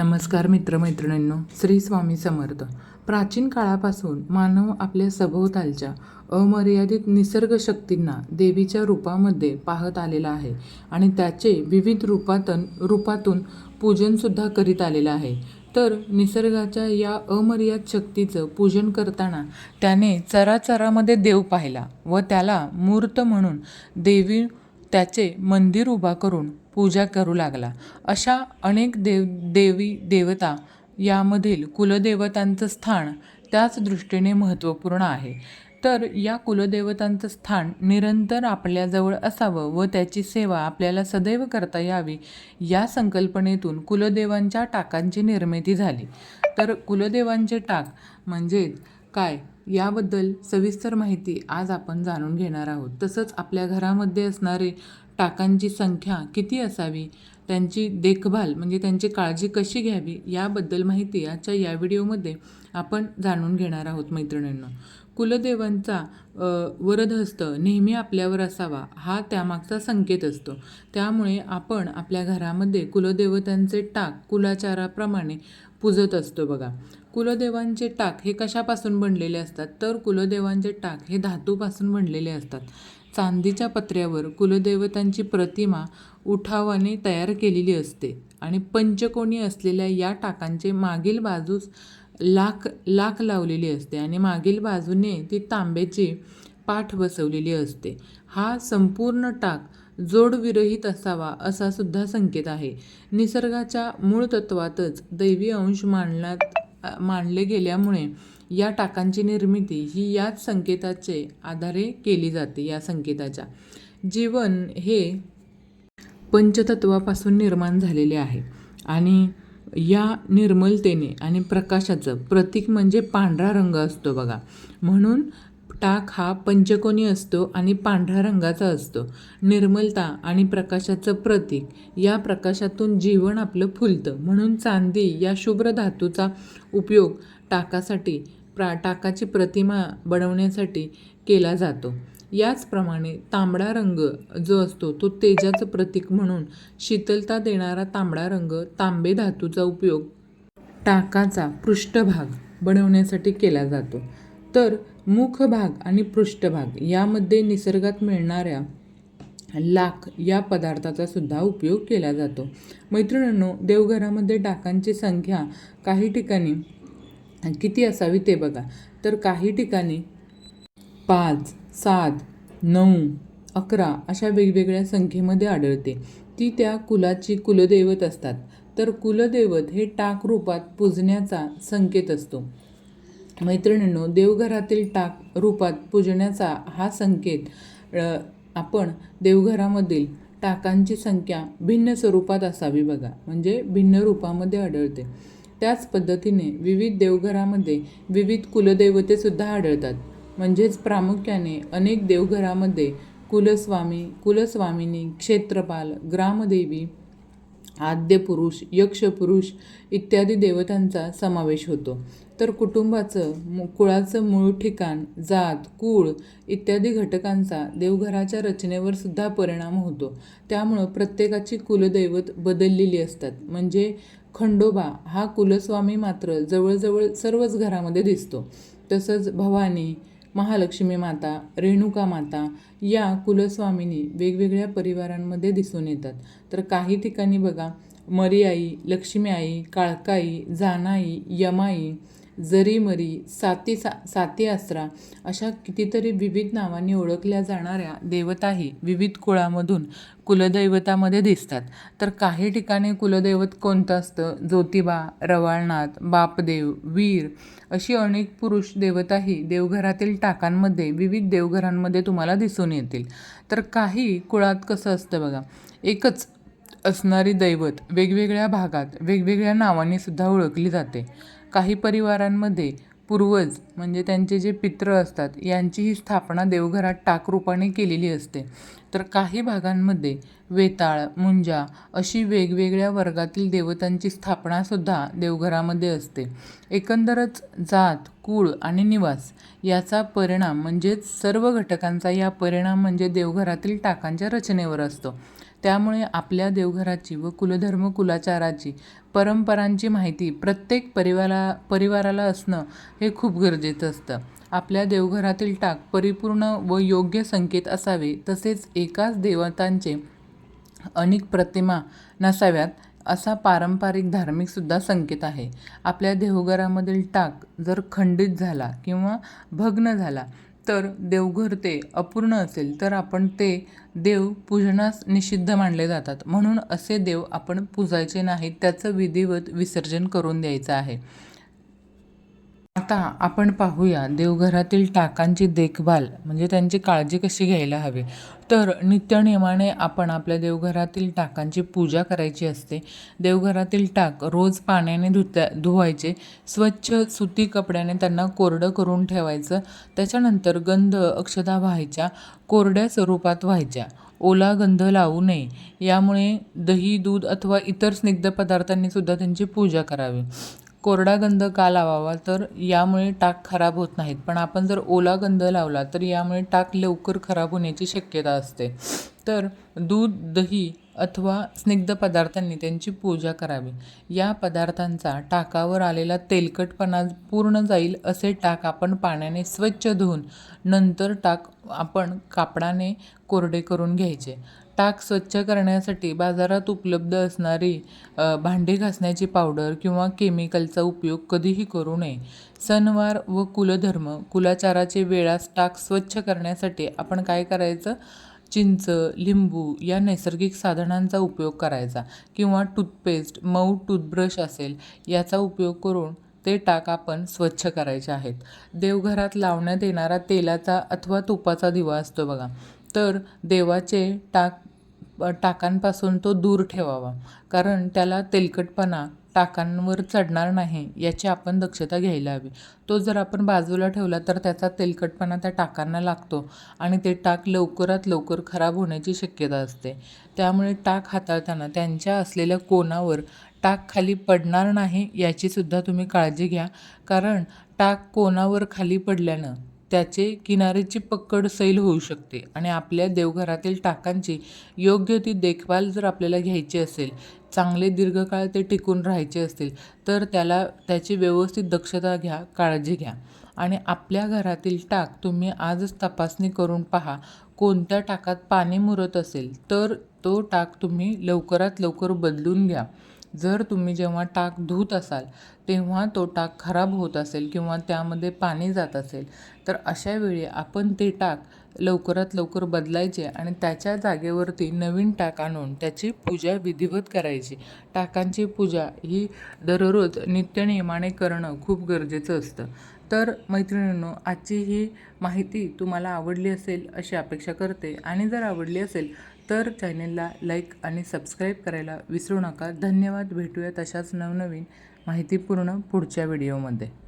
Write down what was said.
नमस्कार मित्रमैत्रिणींनो श्री स्वामी समर्थ. प्राचीन काळापासून मानव आपल्या सभोवतालच्या अमर्यादित निसर्ग शक्तींना देवीच्या रूपामध्ये पाहत आलेला आहे आणि त्याचे विविध रूपातन रूपातून पूजनसुद्धा करीत आलेलं आहे. तर निसर्गाच्या या अमर्याद शक्तीचं पूजन करताना त्याने चराचरामध्ये देव पाहिला व त्याला मूर्त म्हणून देवी त्याचे मंदिर उभा करून पूजा करू लागला. अशा अनेक देव देवी देवता यामधील कुलदेवतांचं स्थान त्याच दृष्टीने महत्त्वपूर्ण आहे. तर या कुलदेवतांचं स्थान निरंतर आपल्याजवळ असावं व त्याची सेवा आपल्याला सदैव करता यावी या संकल्पनेतून कुलदेवांच्या टाकांची निर्मिती झाली. तर कुलदेवांचे टाक म्हणजे काय याबद्दल सविस्तर माहिती आज आपण जाणून घेणार आहोत. तसंच आपल्या घरामध्ये असणारे टाकांची संख्या किती असावी? त्यांची देखभाल म्हणजे त्यांची काळजी कशी घ्यावी? याबद्दल माहिती आजच्या या व्हिडिओमध्ये आपण जाणून घेणार आहोत मैत्रिणींना. कुलदेवांचा वरदहस्त नेहमी आपल्यावर असावा हा त्यामागचा संकेत असतो. त्यामुळे आपण आपल्या घरामध्ये कुलदेवतांचे टाक कुलाचाराप्रमाणे पूजत असतो बघा. कुलदेवांचे टाक हे कशापासून बनलेले असतात? तर कुलदेवांचे टाक हे धातूपासून बनलेले असतात. चांदीच्या पत्र्यावर कुलदेवतांची प्रतिमा उठावाने तयार केलेली असते आणि पंचकोनी असलेल्या या टाकांचे मागील बाजूस लाख लाख लावलेली असते आणि मागील बाजूने ती तांब्याची पाठ बसवलेली असते. हा संपूर्ण टाक जोडविरहित असावा असा सुद्धा संकेत आहे. निसर्गाच्या मूळ तत्वातच दैवी अंश मांडण्यात मांडले गेल्यामुळे या टाकांची निर्मिती ही याच संकेताचे आधारे केली जाते या संकेताच्या. जीवन हे पंचतत्वापासून निर्माण झालेले आहे आणि या निर्मलतेने आणि प्रकाशाचं प्रतीक म्हणजे पांढरा रंग असतो बघा. म्हणून टाक हा पंचकोनी असतो आणि पांढऱ्या रंगाचा असतो. निर्मलता आणि प्रकाशाचं प्रतीक या प्रकाशातून जीवन आपलं फुलतं. म्हणून चांदी या शुभ्र धातूचा उपयोग टाकासाठी प्रा टाकाची प्रतिमा बनवण्यासाठी केला जातो. याचप्रमाणे तांबडा रंग जो असतो तो तेजाचं प्रतीक म्हणून शीतलता देणारा तांबडा रंग तांबे धातूचा उपयोग टाकाचा पृष्ठभाग बनवण्यासाठी केला जातो. तर मुखभाग आणि पृष्ठभाग यामध्ये निसर्गात मिळणाऱ्या लाख या पदार्थाचा सुद्धा उपयोग केला जातो. मैत्रिणींनो देवघरामध्ये टाकांची संख्या काही ठिकाणी किती असावी ते बघा. तर काही ठिकाणी पाच सात नऊ अकरा अशा वेगवेगळ्या संख्येमध्ये आढळते. ती त्या कुलाची कुलदैवत असतात. तर कुलदैवत हे टाक रूपात पूजण्याचा संकेत असतो. मैत्रिणींनो देवघरातील टाक रूपात पूजण्याचा हा संकेत आपण देवघरामधील टाकांची संख्या भिन्न स्वरूपात असावी बघा. म्हणजे भिन्न रूपामध्ये आढळते. त्याच पद्धतीने विविध देवघरामध्ये विविध कुलदैवतेसुद्धा आढळतात. म्हणजेच प्रामुख्याने अनेक देवघरामध्ये कुलस्वामी कुलस्वामिनी क्षेत्रपाल ग्रामदेवी आद्यपुरुष यक्षपुरुष इत्यादी देवतांचा समावेश होतो. तर कुटुंबाचं मु कुळाचं मूळ ठिकाण जात कुळ इत्यादी घटकांचा देवघराच्या रचनेवर सुद्धा परिणाम होतो. त्यामुळं प्रत्येकाची कुलदैवत बदललेली असतात. म्हणजे खंडोबा हा कुलस्वामी मात्र जवळजवळ सर्वच घरामध्ये दिसतो. तसंच भवानी महालक्ष्मी माता रेणुका माता या कुलस्वामिनी वेगवेगळ्या परिवारांमध्ये दिसून येतात. तर काही ठिकाणी बघा मरियाई लक्ष्मी आई काळकाई जानाई यमाई जरीमरी साती सा साती आसरा अशा कितीतरी विविध नावांनी ओळखल्या जाणाऱ्या देवताही विविध कुळामधून कुलदैवतामध्ये दिसतात. तर काही ठिकाणी कुलदैवत कोणतं असतं? ज्योतिबा रवाळनाथ बापदेव वीर अशी अनेक पुरुष देवताही देवघरातील टाकांमध्ये विविध देवघरांमध्ये तुम्हाला दिसून येतील. तर काही कुळात कसं असतं बघा? एकच असणारी दैवत वेगवेगळ्या भागात वेगवेगळ्या नावांनी सुद्धा ओळखली जाते. काही परिवारांमध्ये पूर्वज म्हणजे त्यांचे जे पित्र असतात यांची ही स्थापना देवघरात टाकरूपाने केलेली असते. तर काही भागांमध्ये वेताळ मुंजा अशी वेगवेगळ्या वर्गातील देवतांची स्थापनासुद्धा देवघरामध्ये असते. एकंदरच जात कुळ आणि निवास याचा परिणाम म्हणजेच सर्व घटकांचा या परिणाम म्हणजे देवघरातील टाकांच्या रचनेवर असतो. त्यामुळे आपल्या देवघराची व कुलधर्म कुलाचाराची परंपरांची माहिती प्रत्येक परिवारा परिवाराला असणं हे खूप गरजेचं असतं. आपल्या देवघरातील टाक परिपूर्ण व योग्य संकेत असावे तसेच एकाच देवतांचे अनेक प्रतिमा नसाव्यात असा पारंपरिक धार्मिकसुद्धा संकेत आहे. आपल्या देवघरामधील टाक जर खंडित झाला किंवा भग्न झाला तर देवघर ते अपूर्ण असेल तर आपण ते देव पूजनास निषिद्ध मानले जातात. म्हणून असे देव आपण पूजायचे नाहीत त्याचं विधिवत विसर्जन करून द्यायचं आहे. आता आपण पाहूया देवघरातील टाकांची देखभाल म्हणजे त्यांची काळजी कशी घ्यायला हवी. तर नित्यनियमाने आपण आपल्या देवघरातील टाकांची पूजा करायची असते. देवघरातील टाक रोज पाण्याने धुत्या धुवायचे. स्वच्छ सुती कपड्याने त्यांना कोरडं करून ठेवायचं. त्याच्यानंतर गंध अक्षदा व्हायच्या कोरड्या स्वरूपात व्हायच्या. ओला गंध लावू नये. यामुळे दही दूध अथवा इतर स्निग्ध पदार्थांनी सुद्धा त्यांची पूजा करावी. कोरडा गंध का लावावा? तर यामुळे टाक खराब होत नाहीत. पण आपण जर ओला गंध लावला तर यामुळे टाक लवकर खराब होण्याची शक्यता असते. तर दूध दही अथवा स्निग्ध पदार्थांनी त्यांची पूजा करावी. या पदार्थांचा टाकावर आलेला तेलकटपणा पूर्ण जाईल असे टाक आपण पाण्याने स्वच्छ धुवून नंतर टाक आपण कापडाने कोरडे करून घ्यायचे. टाक स्वच्छ करण्यासाठी बाजारात उपलब्ध असणारी भांडी घासण्याची पावडर किंवा केमिकलचा उपयोग कधीही करू नये. सणवार व कुलधर्म कुलाचाराचे वेळास टाक स्वच्छ करण्यासाठी आपण काय करायचं? चिंच लिंबू या नैसर्गिक साधनांचा उपयोग करायचा किंवा टूथपेस्ट मऊ टूथब्रश असेल याचा उपयोग करून ते टाक आपण स्वच्छ करायचे आहेत. देवघरात लावण्यात येणारा तेलाचा अथवा तुपाचा दिवा असतो बघा. तर देवाचे टाक टाकांपासून तो दूर ठेवावा. कारण त्याला तेलकटपणा टाकांवर चढणार नाही याची आपण दक्षता घ्यायला हवी. तो जर आपण बाजूला ठेवला तर त्याचा तेलकटपणा त्या टाकांना लागतो आणि ते टाक लवकरात लवकर खराब होण्याची शक्यता असते. त्यामुळे टाक हाताळताना त्यांच्या असलेल्या कोणावर टाक खाली पडणार नाही याचीसुद्धा तुम्ही काळजी घ्या. कारण टाक कोणावर खाली पडल्यानं त्याचे किनारीची पक्कड सैल होऊ शकते आणि आपल्या देवघरातील टाकांची योग्य ती देखभाल जर आपल्याला घ्यायची असेल चांगले दीर्घकाळ ते टिकून राहायचे असतील तर त्याला त्याची व्यवस्थित दक्षता घ्या काळजी घ्या. आणि आपल्या घरातील टाक तुम्ही आजच तपासणी करून पहा कोणत्या टाकात पाणी मुरत असेल तर तो टाक तुम्ही लवकरात लवकर बदलून घ्या. जर तुम्ही जेव्हा टाक धुत असाल तेव्हा तो टाक खराब होत असेल किंवा त्यामध्ये पाणी जात असेल तर अशा वेळी आपण ते टाक लवकरात लवकर बदलायचे आणि त्याच्या जागेवरती नवीन टाक आणून त्याची पूजा विधिवत करायची. टाकांची पूजा ही दररोज नित्यनियमाने करणं खूप गरजेचं असतं. तर मैत्रिणींनो आजची ही माहिती तुम्हाला आवडली असेल अशी अपेक्षा करते आणि जर आवडली असेल तर चॅनेलला लाईक आणि सबस्क्राईब करायला विसरू नका. धन्यवाद. भेटूयात अशाच नवनवीन माहितीपूर्ण पुढच्या व्हिडिओमध्ये.